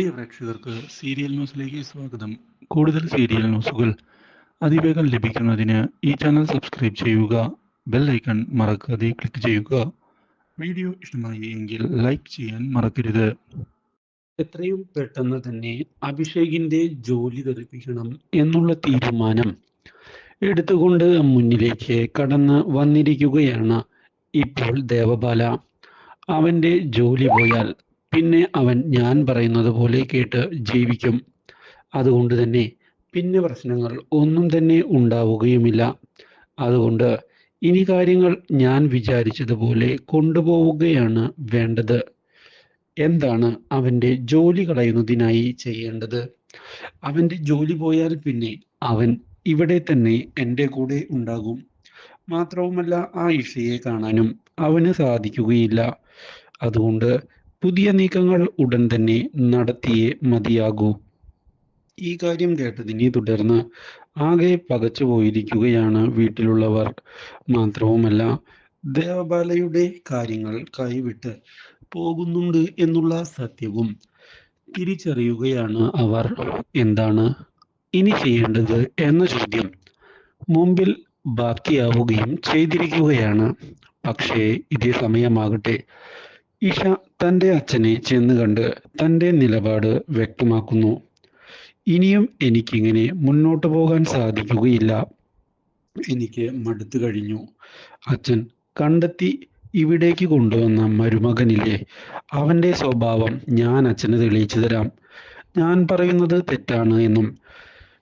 പ്രിയ പ്രേക്ഷകർക്ക് സീരിയൽ ന്യൂസിലേക്ക് സ്വാഗതം. കൂടുതൽ സീരിയൽ ന്യൂസുകൾ അതിവേഗം ലഭിക്കുന്നതിന് ഈ ചാനൽ സബ്സ്ക്രൈബ് ചെയ്യുക ബെൽ ഐക്കൺ മറക്കാതെ ക്ലിക്ക് ചെയ്യുക. വീഡിയോ ഇഷ്ടമായി എങ്കിൽ ലൈക്ക് ചെയ്യാൻ മറക്കരുത്. എത്രയും പെട്ടെന്ന് തന്നെ അഭിഷേകിന്റെ ജോലി തെറിപ്പിക്കണം എന്നുള്ള തീരുമാനം എടുത്തുകൊണ്ട് മുന്നിലേക്ക് കടന്ന് വന്നിരിക്കുകയാണ് ഇപ്പോൾ ദേവബാല. അവന്റെ ജോലി പോയാൽ പിന്നെ അവൻ ഞാൻ പറയുന്നത് പോലെ കേട്ട് ജീവിക്കും. അതുകൊണ്ട് തന്നെ പിന്നെ പ്രശ്നങ്ങൾ ഒന്നും തന്നെ ഉണ്ടാവുകയുമില്ല. അതുകൊണ്ട് ഇനി കാര്യങ്ങൾ ഞാൻ വിചാരിച്ചതുപോലെ കൊണ്ടുപോവുകയാണ് വേണ്ടത്. എന്താണ് അവന്റെ ജോലി കളയുന്നതിനായി ചെയ്യേണ്ടത്? അവന്റെ ജോലി പോയാൽ പിന്നെ അവൻ ഇവിടെ തന്നെ എന്റെ കൂടെ ഉണ്ടാകും. മാത്രവുമല്ല ആ ഇഷയെ കാണാനും അവന് സാധിക്കുകയില്ല. അതുകൊണ്ട് പുതിയ നീക്കങ്ങൾ ഉടൻ തന്നെ നടത്തിയേ മതിയാകൂ. ഈ കാര്യം കേട്ടതിനെ തുടർന്ന് ആകെ പകച്ചു പോയിരിക്കുകയാണ് വീട്ടിലുള്ളവർ. മാത്രവുമല്ല ദേവബാലയുടെ കാര്യങ്ങൾ കൈവിട്ട് പോകുന്നുണ്ട് എന്നുള്ള സത്യവും തിരിച്ചറിയുകയാണ് അവർ. എന്താണ് ഇനി ചെയ്യേണ്ടത് എന്ന ചോദ്യം മുമ്പിൽ ബാക്കിയാവുകയും ചെയ്തിരിക്കുകയാണ്. പക്ഷേ ഇതേ സമയമാകട്ടെ ഇഷ തന്റെ അച്ഛനെ ചെന്ന് കണ്ട് തന്റെ നിലപാട് വ്യക്തമാക്കുന്നു. ഇനിയും എനിക്കിങ്ങനെ മുന്നോട്ട് പോകാൻ സാധിക്കുകയില്ല. എനിക്ക് മടുത്തു കഴിഞ്ഞു. അച്ഛൻ കണ്ടെത്തി ഇവിടേക്ക് കൊണ്ടുവന്ന മരുമകനില്ലേ? അവന്റെ സ്വഭാവം ഞാൻ അച്ഛന് തെളിയിച്ചു തരാം. ഞാൻ പറയുന്നത് തെറ്റാണ് എന്നും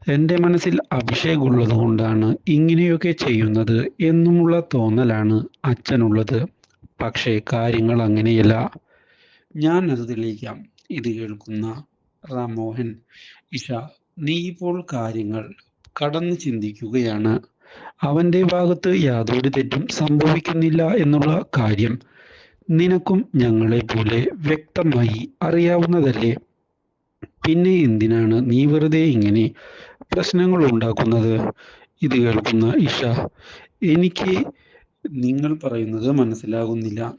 എന്റെ മനസ്സിൽ അഭിഷേകമുള്ളത് കൊണ്ടാണ് ഇങ്ങനെയൊക്കെ ചെയ്യുന്നത് എന്നുമുള്ള തോന്നലാണ് അച്ഛനുള്ളത്. പക്ഷേ കാര്യങ്ങൾ അങ്ങനെയല്ല. ഞാൻ അത് തെളിയിക്കാം. ഇത് കേൾക്കുന്ന റാമോഹൻ ഇഷ നീ ഇപ്പോൾ കാര്യങ്ങൾ കടന്നു ചിന്തിക്കുകയാണ്. അവന്റെ ഭാഗത്ത് യാതൊരു തെറ്റും സംഭവിക്കുന്നില്ല എന്നുള്ള കാര്യം നിനക്കും ഞങ്ങളെ പോലെ വ്യക്തമായി അറിയാവുന്നതല്ലേ? പിന്നെ എന്തിനാണ് നീ വെറുതെ ഇങ്ങനെ പ്രശ്നങ്ങൾ ഉണ്ടാക്കുന്നത്? ഇത് കേൾക്കുന്ന ഇഷ എനിക്ക് നിങ്ങൾ പറയുന്നത് മനസ്സിലാകുന്നില്ല.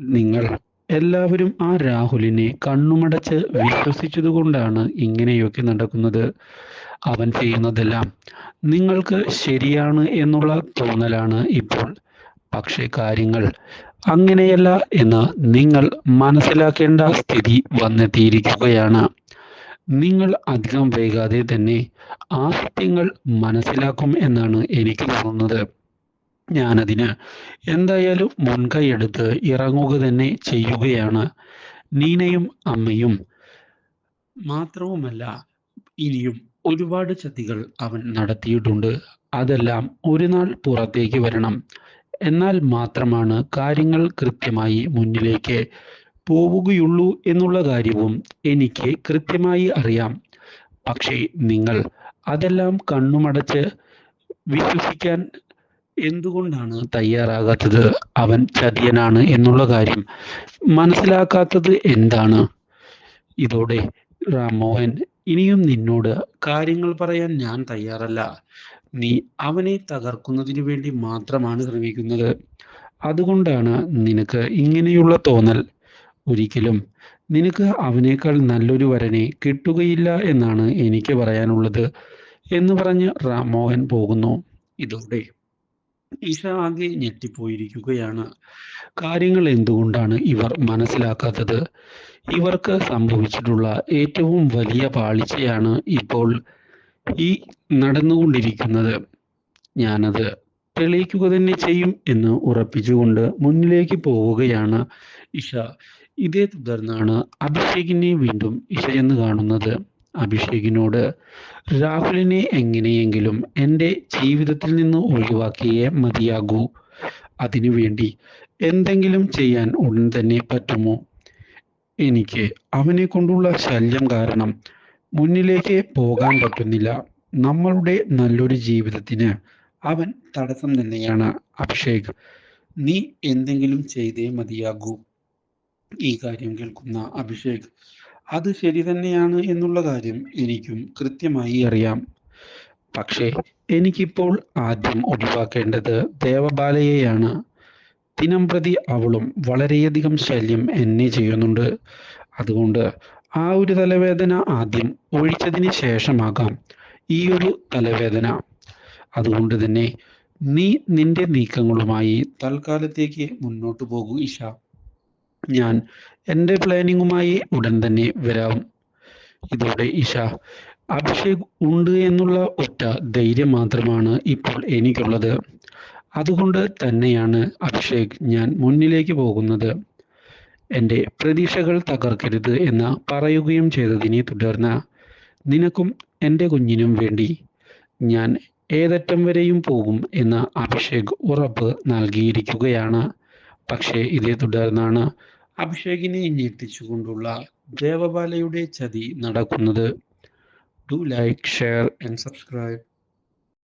നിങ്ങൾ എല്ലാവരും ആ രാഹുലിനെ കണ്ണുമടച്ച് വിശ്വസിച്ചതുകൊണ്ടാണ് ഇങ്ങനെയൊക്കെ നടക്കുന്നത്. അവൻ ചെയ്യുന്നതെല്ലാം നിങ്ങൾക്ക് ശരിയാണ് എന്നുള്ള തോന്നലാണ് ഇപ്പോൾ. പക്ഷേ കാര്യങ്ങൾ അങ്ങനെയല്ല എന്ന് നിങ്ങൾ മനസ്സിലാക്കേണ്ട സ്ഥിതി വന്നെത്തിയിരിക്കുകയാണ്. നിങ്ങൾ അധികം വൈകാതെ തന്നെ ആ സത്യങ്ങൾ മനസ്സിലാക്കും എന്നാണ് എനിക്ക് തോന്നുന്നത്. ഞാനതിന് എന്തായാലും മുൻകൈയെടുത്ത് ഇറങ്ങുക തന്നെ ചെയ്യുകയാണ്. നീനയും അമ്മയും മാത്രവുമല്ല ഇനിയും ഒരുപാട് ചതികൾ അവൻ നടത്തിയിട്ടുണ്ട്. അതെല്ലാം ഒരു നാൾ പുറത്തേക്ക് വരണം. എന്നാൽ മാത്രമാണ് കാര്യങ്ങൾ കൃത്യമായി മുന്നിലേക്ക് പോവുകയുള്ളൂ എന്നുള്ള കാര്യവും എനിക്ക് കൃത്യമായി അറിയാം. പക്ഷേ നിങ്ങൾ അതെല്ലാം കണ്ണുമടച്ച് വിശ്വസിക്കാൻ എന്തുകൊണ്ടാണ് തയ്യാറാകാത്തത്? അവൻ ചതിയനാണ് എന്നുള്ള കാര്യം മനസ്സിലാക്കാത്തത് എന്താണ്? ഇതോടെ രാംമോഹൻ ഇനിയും നിന്നോട് കാര്യങ്ങൾ പറയാൻ ഞാൻ തയ്യാറല്ല. നീ അവനെ തകർക്കുന്നതിന് വേണ്ടി മാത്രമാണ് ശ്രമിക്കുന്നത്. അതുകൊണ്ടാണ് നിനക്ക് ഇങ്ങനെയുള്ള തോന്നൽ. ഒരിക്കലും നിനക്ക് അവനേക്കാൾ നല്ലൊരു വരനെ കിട്ടുകയില്ല എന്നാണ് എനിക്ക് പറയാനുള്ളത് എന്ന് പറഞ്ഞ് രാംമോഹൻ പോകുന്നു. ഇതോടെ ഈശ ആകെ ഞെട്ടിപ്പോയിരിക്കുകയാണ്. കാര്യങ്ങൾ എന്തുകൊണ്ടാണ് ഇവർ മനസ്സിലാക്കാത്തത്? ഇവർക്ക് സംഭവിച്ചിട്ടുള്ള ഏറ്റവും വലിയ പാളിച്ചയാണ് ഇപ്പോൾ ഈ നടന്നുകൊണ്ടിരിക്കുന്നത്. ഞാനത് തെളിയിക്കുക തന്നെ ചെയ്യും എന്ന് ഉറപ്പിച്ചുകൊണ്ട് മുന്നിലേക്ക് പോവുകയാണ് ഇഷ. ഇതേ തുടർന്നാണ് അഭിഷേകിനെ വീണ്ടും ഇഷ എന്ന് കാണുന്നത്. അഭിഷേകിനോട് രാഹുലിനെ എങ്ങനെയെങ്കിലും എന്റെ ജീവിതത്തിൽ നിന്ന് ഒഴിവാക്കിയേ മതിയാകൂ. അതിനുവേണ്ടി എന്തെങ്കിലും ചെയ്യാൻ ഉടൻ തന്നെ പറ്റുമോ? എനിക്ക് അവനെ കൊണ്ടുള്ള ശല്യം കാരണം മുന്നിലേക്ക് പോകാൻ പറ്റുന്നില്ല. നമ്മളുടെ നല്ലൊരു ജീവിതത്തിന് അവൻ തടസ്സം തന്നെയാണ്. അഭിഷേക് നീ എന്തെങ്കിലും ചെയ്തേ മതിയാകൂ. ഈ കാര്യം കേൾക്കുന്ന അഭിഷേക് അത് ശരി തന്നെയാണ് എന്നുള്ള കാര്യം എനിക്കും കൃത്യമായി അറിയാം. പക്ഷേ എനിക്കിപ്പോൾ ആദ്യം ഒഴിവാക്കേണ്ടത് ദേവബാലയെയാണ്. ദിനം പ്രതി അവളും വളരെയധികം ശല്യം എന്നെ ചെയ്യുന്നുണ്ട്. അതുകൊണ്ട് ആ ഒരു തലവേദന ആദ്യം ഒഴിച്ചതിന് ശേഷമാകാം ഈ ഒരു തലവേദന. അതുകൊണ്ട് തന്നെ നീ നിന്റെ നീക്കങ്ങളുമായി തൽക്കാലത്തേക്ക് മുന്നോട്ട് പോകൂ ഇഷ. ഞാൻ എന്റെ പ്ലാനിങ്ങുമായി ഉടൻ തന്നെ വരാം. ഇതോടെ ഇഷ അഭിഷേക് ഉണ്ട് എന്നുള്ള ഒറ്റ ധൈര്യം മാത്രമാണ് ഇപ്പോൾ എനിക്കുള്ളത്. അതുകൊണ്ട് തന്നെയാണ് അഭിഷേക് ഞാൻ മുന്നിലേക്ക് പോകുന്നത്. എന്റെ പ്രതീക്ഷകൾ തകർക്കരുത് എന്ന് പറയുകയും ചെയ്തതിനെ തുടർന്ന് നിനക്കും എന്റെ കുഞ്ഞിനും വേണ്ടി ഞാൻ ഏതറ്റം വരെയും പോകും എന്ന് അഭിഷേക് ഉറപ്പ് നൽകിയിരിക്കുകയാണ്. പക്ഷേ ഇതേ തുടർന്നാണ് അഭിഷേകിനെ ഞെട്ടിച്ചുകൊണ്ടുള്ള ദേവബാലയുടെ ചതി നടക്കുന്നത്. Do like share and subscribe